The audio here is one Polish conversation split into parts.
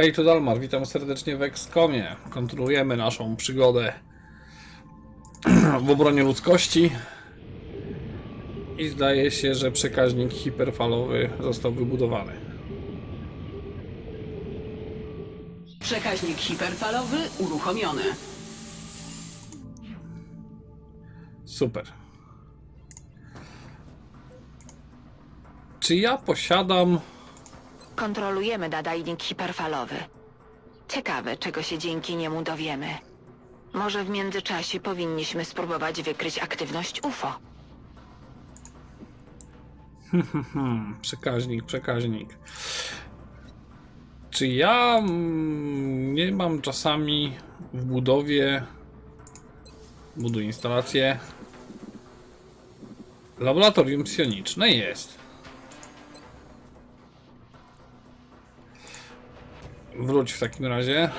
Hej, tu Dalmar, witam serdecznie w Excomie. Kontynuujemy naszą przygodę w obronie ludzkości. I zdaje się, że przekaźnik hiperfalowy został wybudowany. Przekaźnik hiperfalowy uruchomiony. Super. Czy ja posiadam... Kontrolujemy nadajnik hiperfalowy. Ciekawe, czego się dzięki niemu dowiemy. Może w międzyczasie powinniśmy spróbować wykryć aktywność UFO. Przekaźnik, przekaźnik. Czy ja mm, nie mam czasami w budowie buduję instalację laboratorium psioniczne jest. Wróć w takim razie.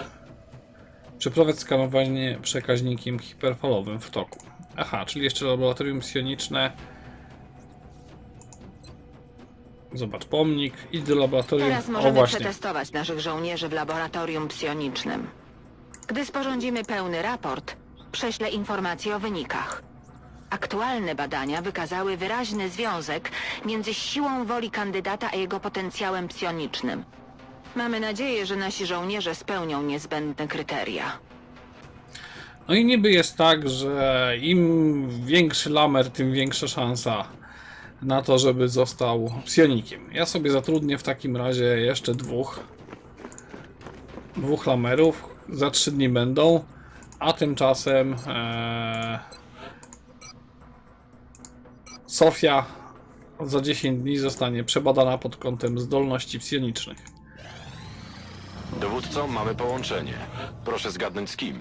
Przeprowadź skanowanie przekaźnikiem hiperfalowym w toku. Aha, czyli jeszcze laboratorium psioniczne. Zobacz pomnik, idź do laboratorium. Teraz o możemy właśnie. przetestować naszych żołnierzy w laboratorium psionicznym. Gdy sporządzimy pełny raport, prześlę informacje o wynikach. Aktualne badania wykazały wyraźny związek między siłą woli kandydata a jego potencjałem psionicznym. Mamy nadzieję, że nasi żołnierze spełnią niezbędne kryteria. No i niby jest tak, że im większy lamer, tym większa szansa na to, żeby został psionikiem. Ja sobie zatrudnię w takim razie jeszcze dwóch. Dwóch lamerów. Za trzy dni będą. A tymczasem e, Sofia za 10 dni zostanie przebadana pod kątem zdolności psionicznych. Dowódco, mamy połączenie. Proszę zgadnąć z kim.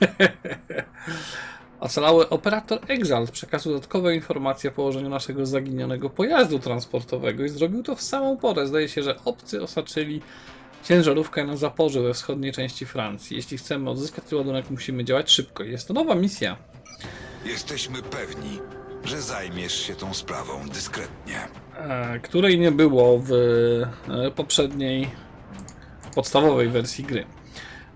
Ocalały operator Exalt przekazał dodatkowe informacje o położeniu naszego zaginionego pojazdu transportowego i zrobił to w samą porę. Zdaje się, że obcy osaczyli ciężarówkę na zaporze we wschodniej części Francji. Jeśli chcemy odzyskać ten ładunek, musimy działać szybko. Jest to nowa misja. Jesteśmy pewni, że zajmiesz się tą sprawą dyskretnie. e, której nie było w e, poprzedniej podstawowej wersji gry.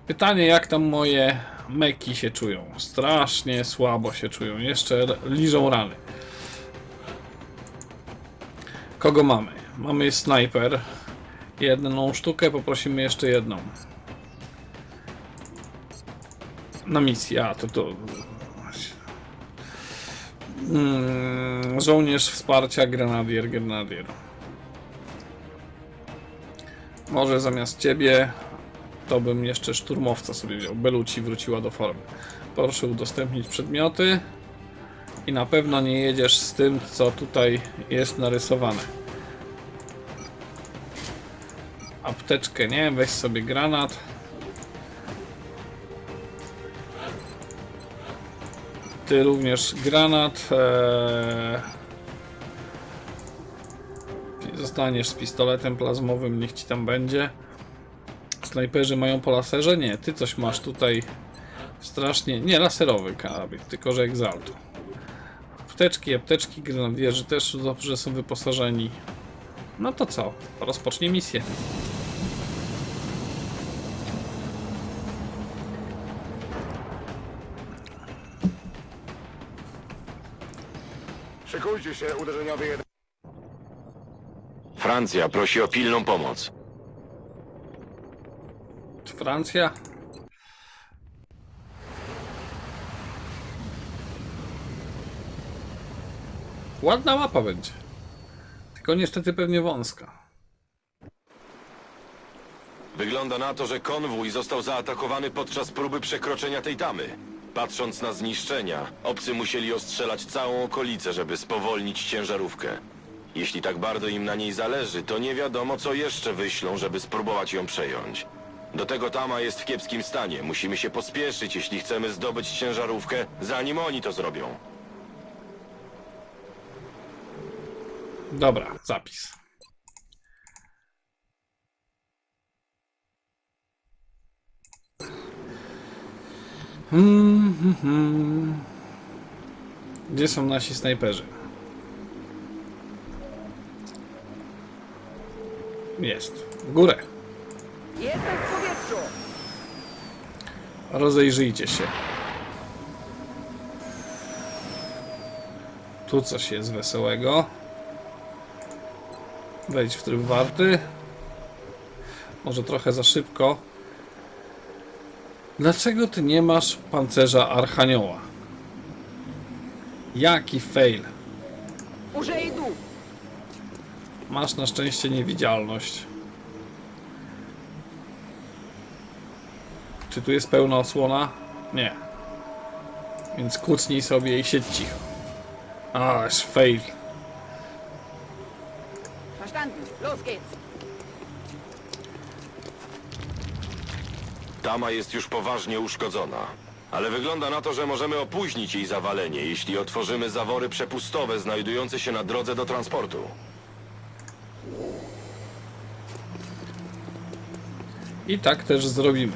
Pytanie, jak tam moje meki się czują? Strasznie słabo się czują. Jeszcze liżą rany. Kogo mamy? Mamy snajper. Jedną sztukę, poprosimy jeszcze jedną. Na misję, a to to. Mm, żołnierz wsparcia, grenadier, grenadier. Może zamiast ciebie to bym jeszcze szturmowca sobie wziął. Beluci wróciła do formy. Proszę udostępnić przedmioty. I na pewno nie jedziesz z tym, co tutaj jest narysowane. Apteczkę nie, weź sobie granat. Ty również granat. Eee... Zostaniesz z pistoletem plazmowym, niech ci tam będzie. Snajperzy mają po laserze? Nie, ty coś masz tutaj strasznie. Nie, laserowy karabin, tylko że egzaltu. Apteczki, apteczki, grenadierzy też dobrze są wyposażeni. No to co? Rozpocznij misję. Szykujcie się, uderzeniowy jeden. Francja prosi o pilną pomoc. Francja. Ładna mapa będzie. Tylko niestety pewnie wąska. Wygląda na to, że konwój został zaatakowany podczas próby przekroczenia tej tamy. Patrząc na zniszczenia, obcy musieli ostrzelać całą okolicę, żeby spowolnić ciężarówkę. Jeśli tak bardzo im na niej zależy, to nie wiadomo, co jeszcze wyślą, żeby spróbować ją przejąć. Do tego tama jest w kiepskim stanie. Musimy się pospieszyć, jeśli chcemy zdobyć ciężarówkę, zanim oni to zrobią. Dobra, zapis. Hmm, hmm, hmm. Gdzie są nasi snajperzy? Jest. W górę. Jestem w Rozejrzyjcie się. Tu coś jest wesołego. Wejdź w tryb warty. Może trochę za szybko. Dlaczego ty nie masz pancerza Archanioła? Jaki fail. Masz na szczęście niewidzialność. Czy tu jest pełna osłona? Nie. Więc kucnij sobie i siedź cicho. Aż fail. Verstanden. Los geht's. Tama jest już poważnie uszkodzona. Ale wygląda na to, że możemy opóźnić jej zawalenie, jeśli otworzymy zawory przepustowe znajdujące się na drodze do transportu. I tak też zrobimy.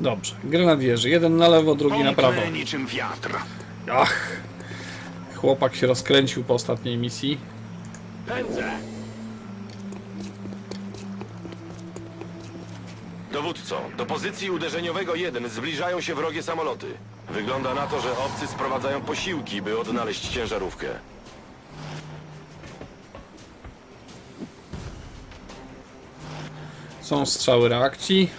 Dobrze. Grenadierzy. Jeden na lewo, drugi na prawo. Niczym wiatr. Ach. Chłopak się rozkręcił po ostatniej misji. Pędzę. Dowódco, do pozycji uderzeniowego 1 zbliżają się wrogie samoloty. Wygląda na to, że obcy sprowadzają posiłki, by odnaleźć ciężarówkę. Są strzały reakcji.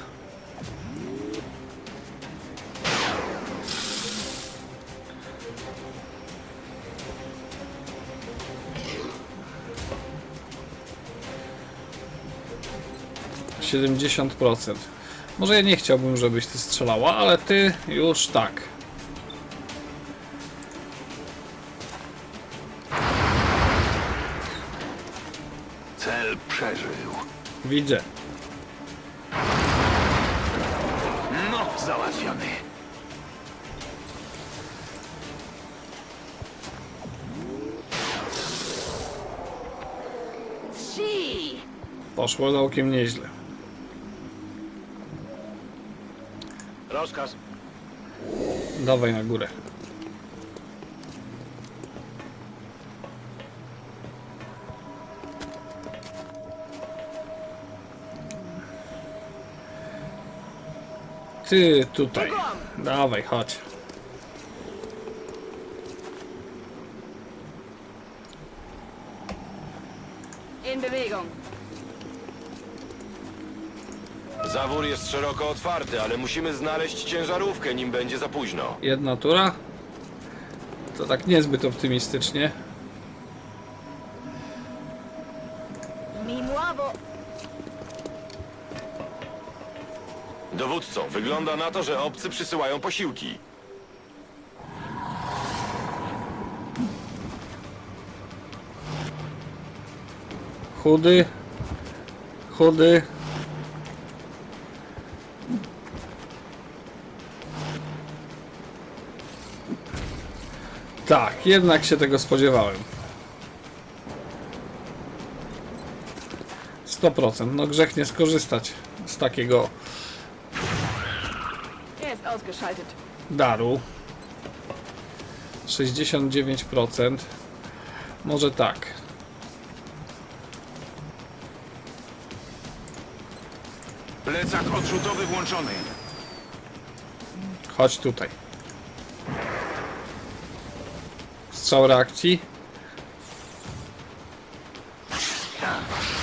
Siedemdziesiąt procent. Może ja nie chciałbym, żebyś ty strzelała, ale ty już tak. Cel przeżył. Widzę. Poszło całkiem nieźle. Rozkaz. Dawaj na górę. Ty tutaj. Dawaj, chodź. Zawór jest szeroko otwarty, ale musimy znaleźć ciężarówkę, nim będzie za późno. Jedna tura. To tak niezbyt optymistycznie. Mi. Dowódco, wygląda na to, że obcy przysyłają posiłki. Chudy. Chudy. Tak, jednak się tego spodziewałem. 100%. No grzech nie skorzystać z takiego daru. 69%. Może tak. Plecak odrzutowy włączony. Chodź tutaj. Strzał reakcji.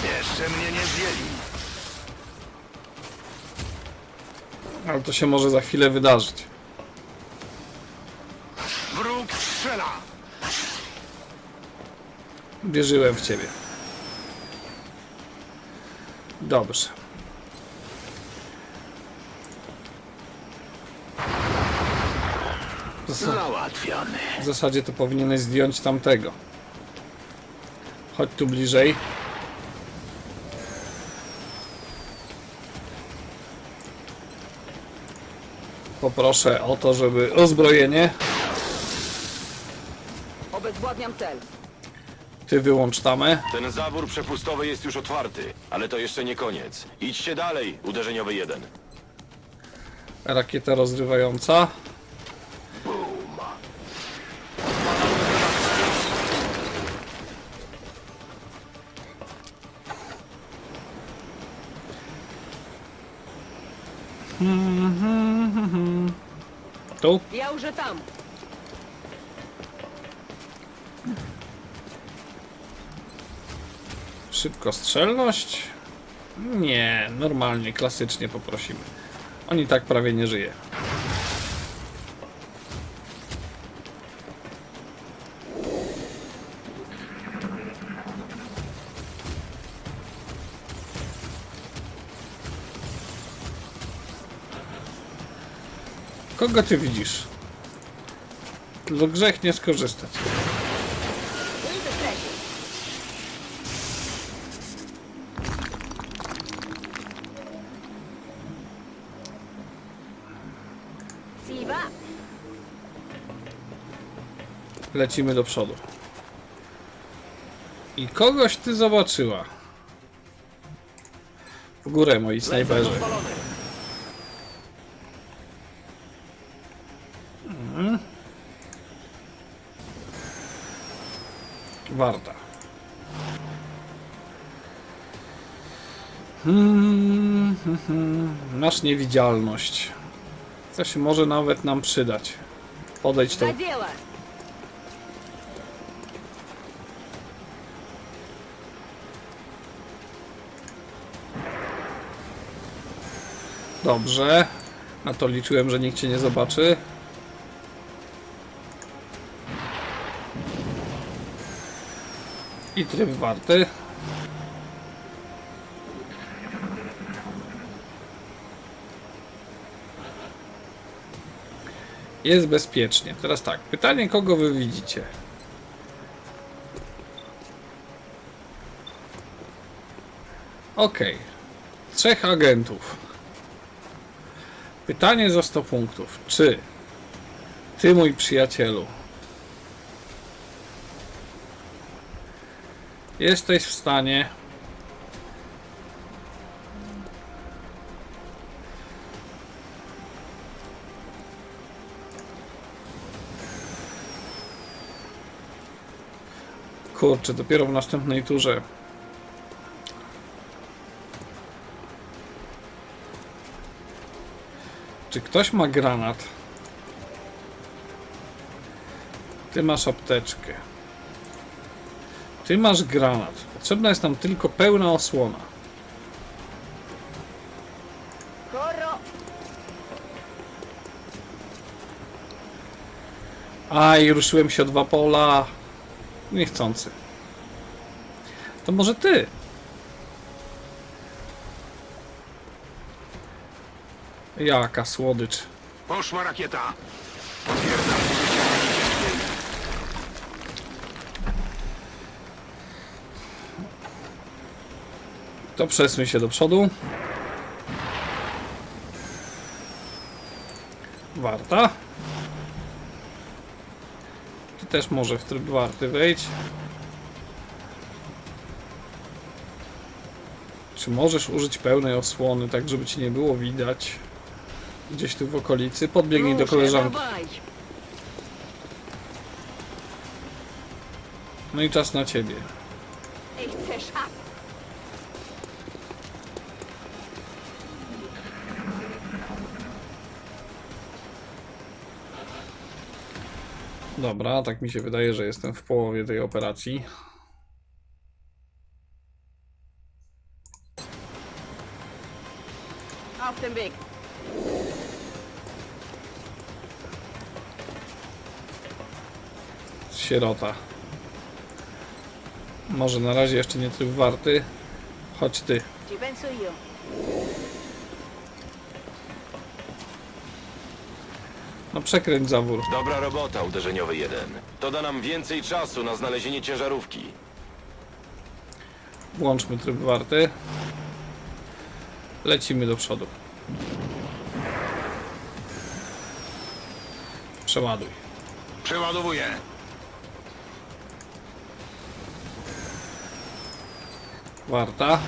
Jeszcze mnie nie zjeli. Ale to się może za chwilę wydarzyć. Wróg strzela. Wierzyłem w ciebie. Dobrze. Zas- Załatwiony. W zasadzie to powinieneś zdjąć tamtego. Chodź tu bliżej. Poproszę o to, żeby uzbrojenie. Obezwładniam cel. Ty wyłącz tamę. Ten zawór przepustowy jest już otwarty, ale to jeszcze nie koniec. Idźcie dalej, uderzeniowy 1. Rakieta rozrywająca. Ja już tam. Szybkostrzelność? Nie, normalnie, klasycznie poprosimy. Oni tak prawie nie żyje. Kogo ty widzisz? To grzech nie skorzystać. Lecimy do przodu. I kogoś ty zobaczyła. W górę, moi snajperzy. Warta. Hmm. Nasz niewidzialność. Co się może nawet nam przydać. Podejdź to. Dobrze. Na to liczyłem, że nikt cię nie zobaczy. I tryb warty. Jest bezpiecznie. Teraz tak, pytanie kogo wy widzicie? Okej. Trzech agentów. Pytanie za 100 punktów. Czy ty, mój przyjacielu, jesteś w stanie Kurczę, dopiero w następnej turze. Czy ktoś ma granat? Ty masz apteczkę. Ty masz granat. Potrzebna jest nam tylko pełna osłona. Aj, ruszyłem się o dwa pola. Niechcący. To może ty? Jaka słodycz. Poszła rakieta. To przesuń się do przodu. Warta. Ty też może w tryb warty wejdź. Czy możesz użyć pełnej osłony, tak żeby ci nie było widać? Gdzieś tu w okolicy. Podbiegnij do koleżanki. No i czas na ciebie. Dobra, tak mi się wydaje, że jestem w połowie tej operacji. Auf dem Weg. Sierota. Może na razie jeszcze nie tryb warty. Chodź ty. No przekręć zawór. Dobra robota, uderzeniowy jeden. To da nam więcej czasu na znalezienie ciężarówki. Włączmy tryb warty. Lecimy do przodu. Przeładuj. Przeładowuję. Warta.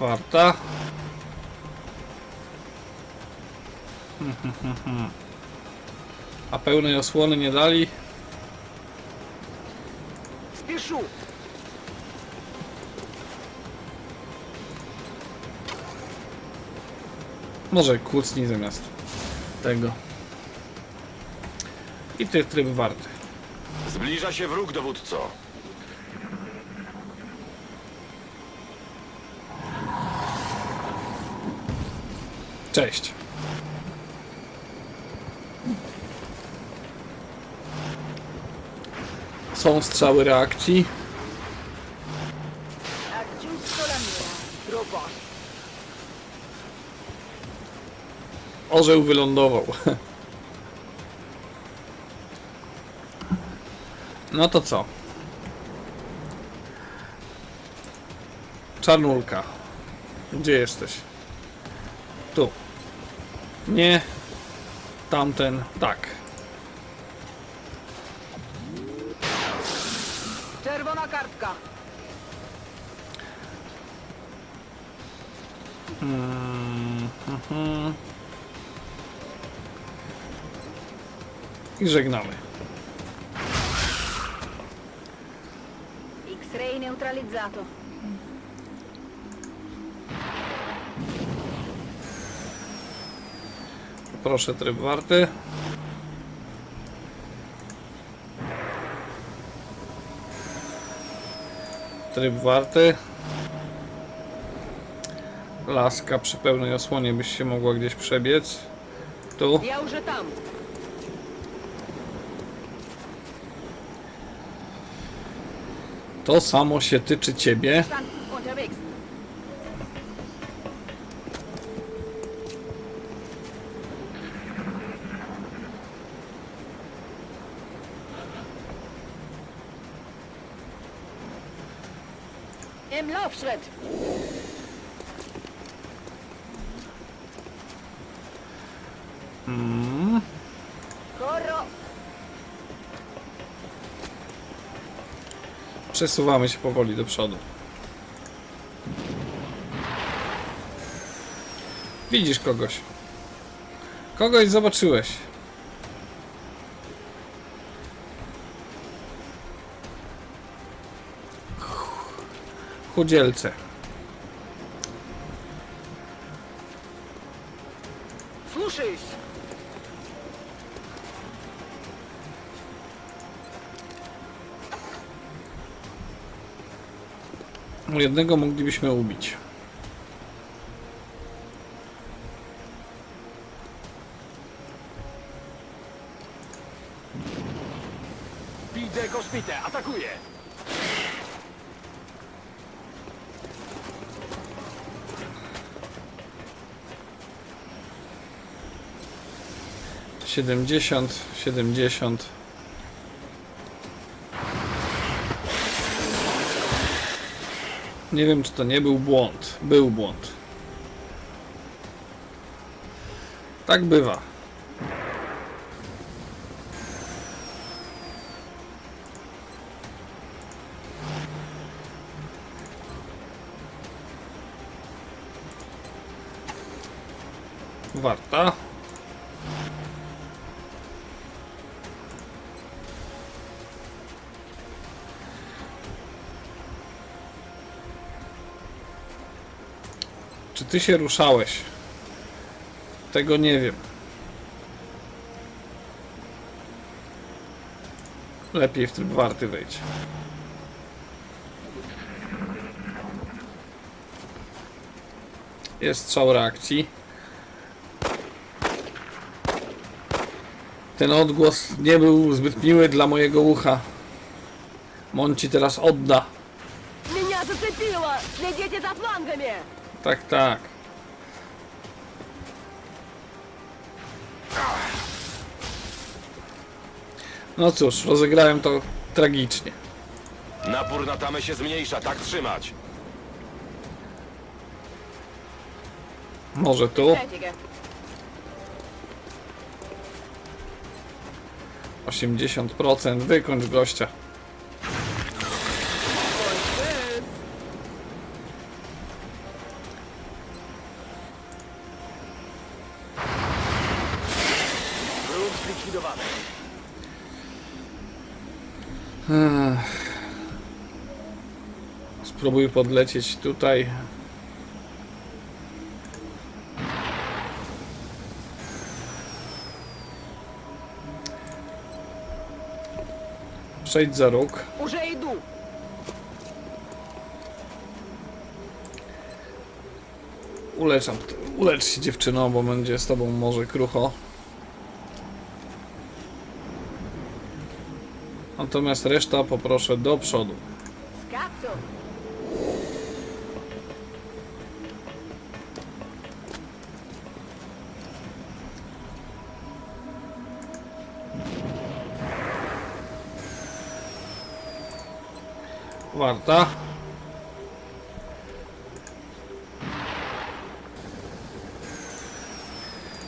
Warta. A pełnej osłony nie dali. Spieszu! Może kłócni zamiast tego. I to jest tryb warty. Zbliża się wróg, dowódco. Cześć. Są strzały reakcji. Orzeł wylądował. No to co? Czarnulka. Gdzie jesteś? Tu. Nie. Tamten. Tak. Czerwona kartka. I żegnamy. X-ray neutralizzato. Proszę tryb warty. Tryb warty. Laska przy pełnej osłonie byś się mogła gdzieś przebiec. Tu. Ja już tam. To samo się tyczy ciebie. Corro. Przesuwamy się powoli do przodu. Widzisz kogoś. Kogoś zobaczyłeś. Chudzielce. Слушаюсь. Jednego moglibyśmy ubić. 70, 70. Nie wiem, czy to nie był błąd. Był błąd. Tak bywa. Warta. Czy ty się ruszałeś? Tego nie wiem. Lepiej w tryb warty wejdź. Jest strzał reakcji. Ten odgłos nie był zbyt miły dla mojego ucha. Mon ci teraz odda. Меня зацепило! Следите за флангами! Tak, tak. No cóż, rozegrałem to tragicznie. Napór na tamę się zmniejsza, tak trzymać. Może tu. Fertige. 80%. Wykończ gościa. podlecieć tutaj. Przejdź za róg. Uleczam, ulecz się dziewczyno, bo będzie z tobą może krucho. Natomiast reszta poproszę do przodu. Warta.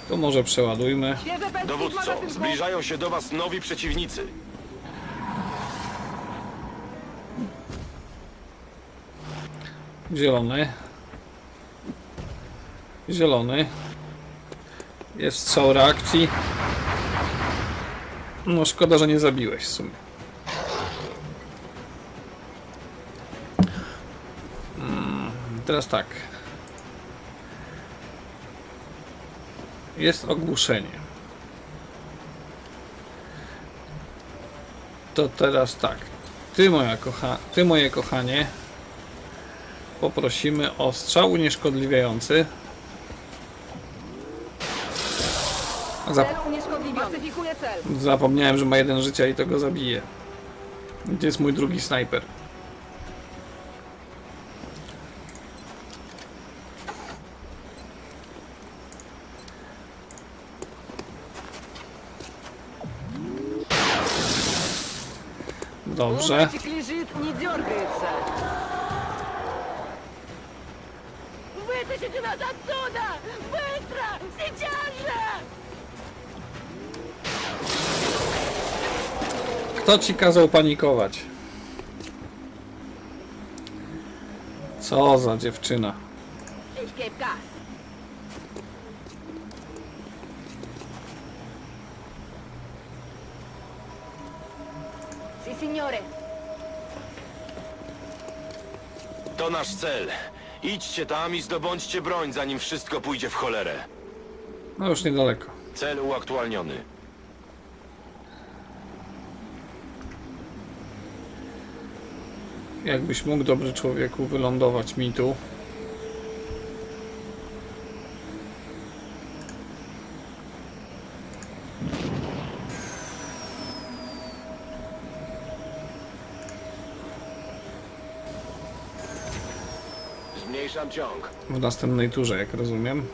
To może przeładujmy. Dowódco, zbliżają się do was nowi przeciwnicy. Zielony. Zielony. Jest strzał reakcji. No szkoda, że nie zabiłeś w sumie. Teraz tak. Jest ogłuszenie. To teraz tak. Ty moja kocha, ty moje kochanie poprosimy o strzał unieszkodliwiający. Zap zapomniałem, że ma jeden życia i to go zabije. Gdzie jest mój drugi snajper? Dobrze. Мальчик лежит, не дергается. Вытащите нас отсюда! Быстро! Сейчас же! Kto ci kazał panikować? Co za dziewczyna? Ich geb Gas. Signore. To nasz cel. Idźcie tam i zdobądźcie broń, zanim wszystko pójdzie w cholerę. No już niedaleko. Cel uaktualniony. Jakbyś mógł, dobry człowieku, wylądować mi tu. W następnej turze, jak rozumiem.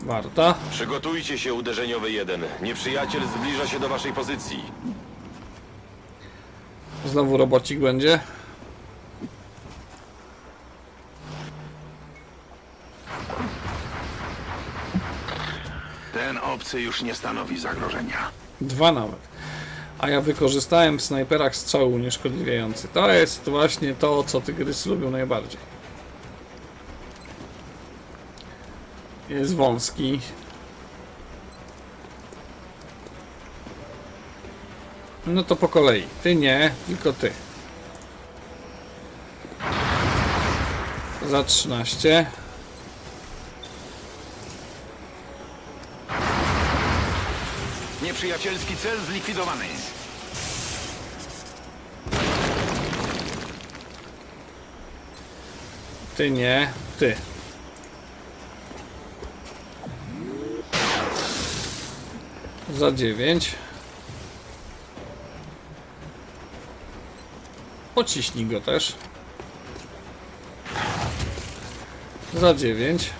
Warta. Przygotujcie się, uderzeniowy jeden. Nieprzyjaciel zbliża się do waszej pozycji. Znowu robocik będzie. Ten obcy już nie stanowi zagrożenia. Dwa nawet. A ja wykorzystałem w snajperach strzał unieszkodliwiający. To jest właśnie to, co tygrysy lubią najbardziej. Jest wąski. No to po kolei. Ty nie, tylko ty. Za 13. Nieprzyjacielski cel zlikwidowany. Ty nie, ty. Za dziewięć. Pociśnij go też. Za dziewięć.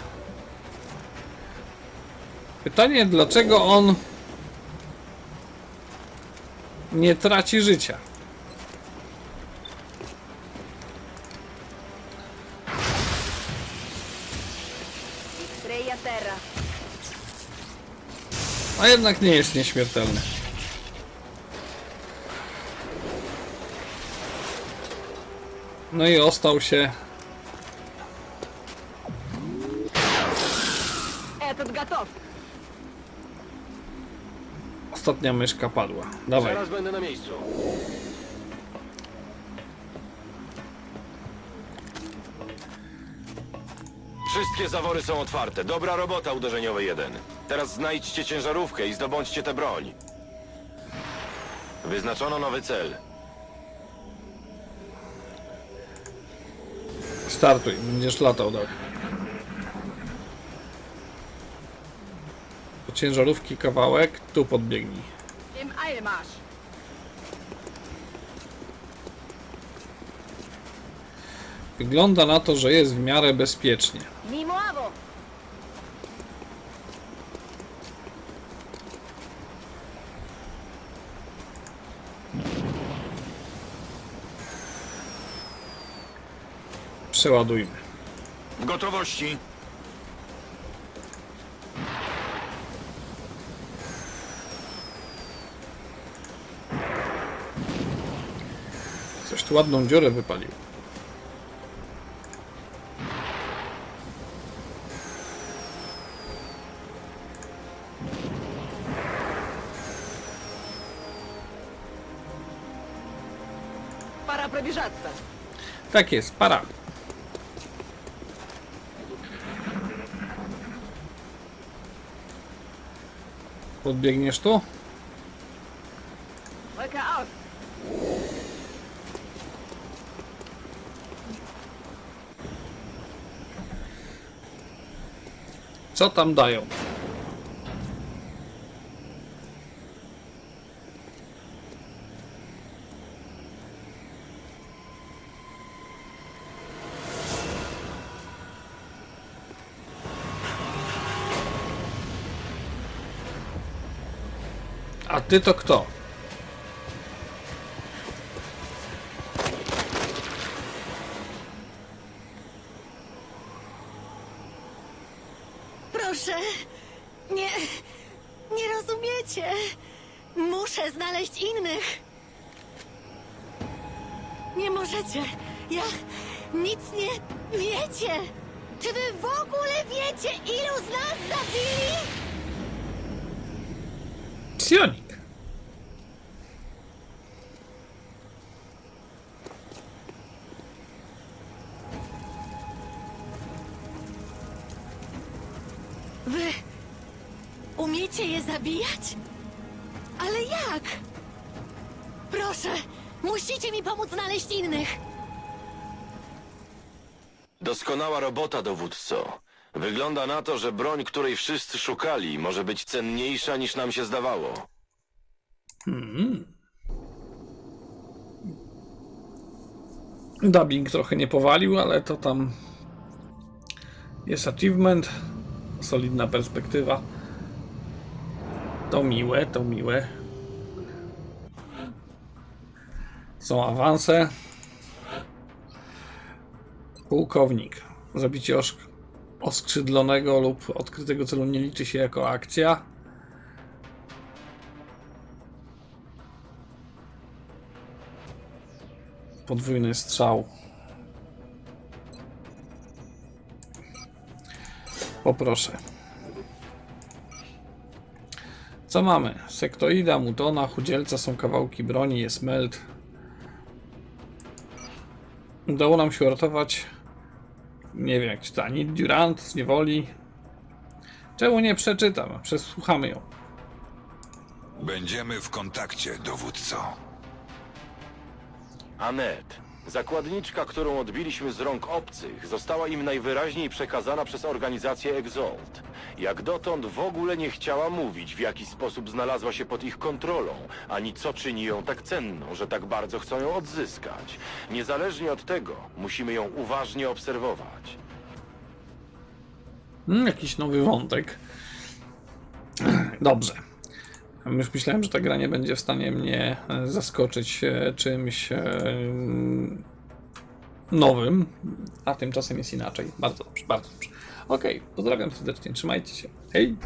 Pytanie, dlaczego on nie traci życia? A jednak nie jest nieśmiertelny. No i ostał się. Ostatnia myszka padła. Dawaj. Zaraz będę na miejscu. Wszystkie zawory są otwarte. Dobra robota, uderzeniowy jeden. Teraz znajdźcie ciężarówkę i zdobądźcie tę broń. Wyznaczono nowy cel. Startuj, będziesz latał dalej. Ciężarówki kawałek, tu podbiegnij. Im Eilmarsch. Wygląda na to, że jest w miarę bezpiecznie. Mi muovo. Przeładujmy. W gotowości. Coś tu ładną dziurę wypalił. Пора пробежаться. Tak jest, para. Podbiegniesz tu? Co tam dają? A ty to kto? Doskonała robota, dowódco. Wygląda na to, że broń, której wszyscy szukali, może być cenniejsza niż nam się zdawało. Dubbing trochę nie powalił, ale to tam jest achievement, solidna perspektywa. To miłe, to miłe. Są awanse. Pułkownik. Zabicie oszk- oskrzydlonego lub odkrytego celu nie liczy się jako akcja. Podwójny strzał. Poproszę. Co mamy? Sektoida, mutona, chudzielca, są kawałki broni, jest meld. Udało nam się uratować. Nie wiem jak czyta. Nit Durant z niewoli. Czemu nie przeczytam? Przesłuchamy ją. Będziemy w kontakcie, dowódco. Anet, zakładniczka, którą odbiliśmy z rąk obcych, została im najwyraźniej przekazana przez organizację Exalt. Jak dotąd w ogóle nie chciała mówić, w jaki sposób znalazła się pod ich kontrolą, ani co czyni ją tak cenną, że tak bardzo chcą ją odzyskać. Niezależnie od tego, musimy ją uważnie obserwować. Hmm, jakiś nowy wątek. Dobrze. Już myślałem, że ta gra nie będzie w stanie mnie e, zaskoczyć e, czymś e, nowym, a tymczasem jest inaczej. Bardzo dobrze, bardzo dobrze. Okej, pozdrawiam serdecznie, trzymajcie się. Hej!